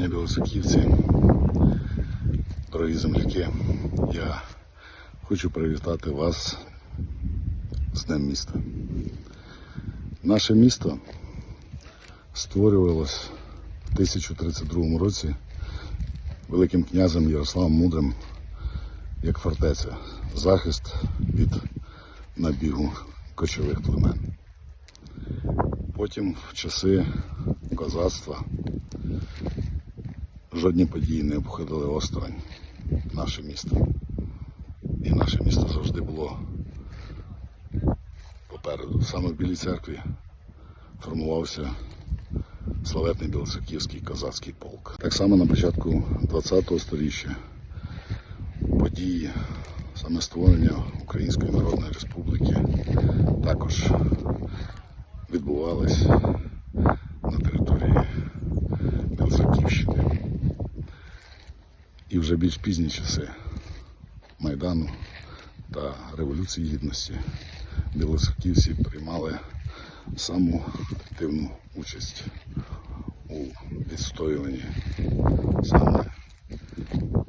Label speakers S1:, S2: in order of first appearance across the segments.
S1: Шановні білосаківці, дорогі земляки, я хочу привітати вас з Днем міста. Наше місто створювалось в 1032 році великим князем Ярославом Мудрим як фортеця, захист від набігу кочових племен. Потім в часи козацтва жодні події не обходили осторонь наше місто. І наше місто завжди було попереду. Саме в Білій церкві формувався славетний Білоцерківський козацький полк. Так само на початку ХХ століття події саме створення Української Народної Республіки також відбувались на території Білоцерківщини. І вже більш пізні часи Майдану та Революції Гідності білоцерківці приймали саму активну участь у відстоюванні саме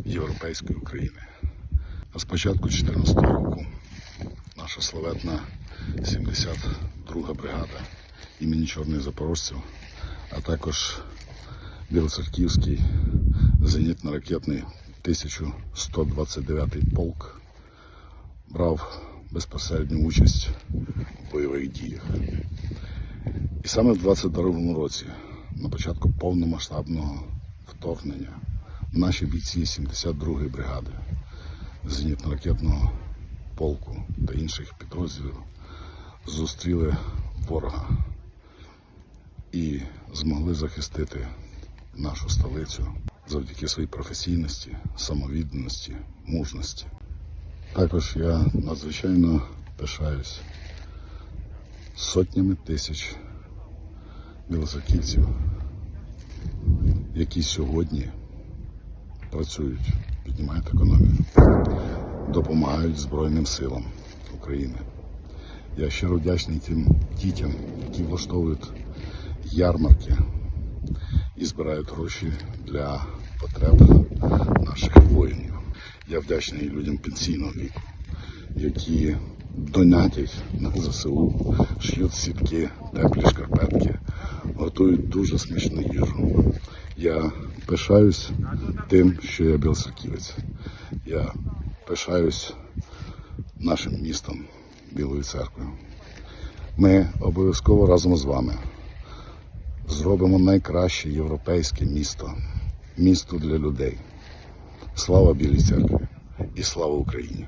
S1: європейської України. А з початку 2014 року наша славетна 72 бригада імені Чорних Запорожців, а також Білоцерківський зенітно-ракетний 1129 полк брав безпосередню участь в бойових діях. І саме в 22 році, на початку повномасштабного вторгнення, наші бійці 72-ї бригади зенітно-ракетного полку та інших підрозділів зустріли ворога і змогли захистити нашу столицю завдяки своїй професійності, самовідданості, мужності. Також я надзвичайно пишаюсь сотнями тисяч білозаківців, які сьогодні працюють, піднімають економію, допомагають Збройним силам України. Я щиро вдячний тим дітям, які влаштовують ярмарки і збирають гроші для потреб наших воїнів. Я вдячний людям пенсійного віку, які донатять на ЗСУ, ш'ють сітки, теплі шкарпетки, готують дуже смачну їжу. Я пишаюсь тим, що я білосерківець. Я пишаюсь нашим містом, Білою церквою. Ми обов'язково разом з вами зробимо найкраще європейське місто, місто для людей. Слава Білій церкві і слава Україні!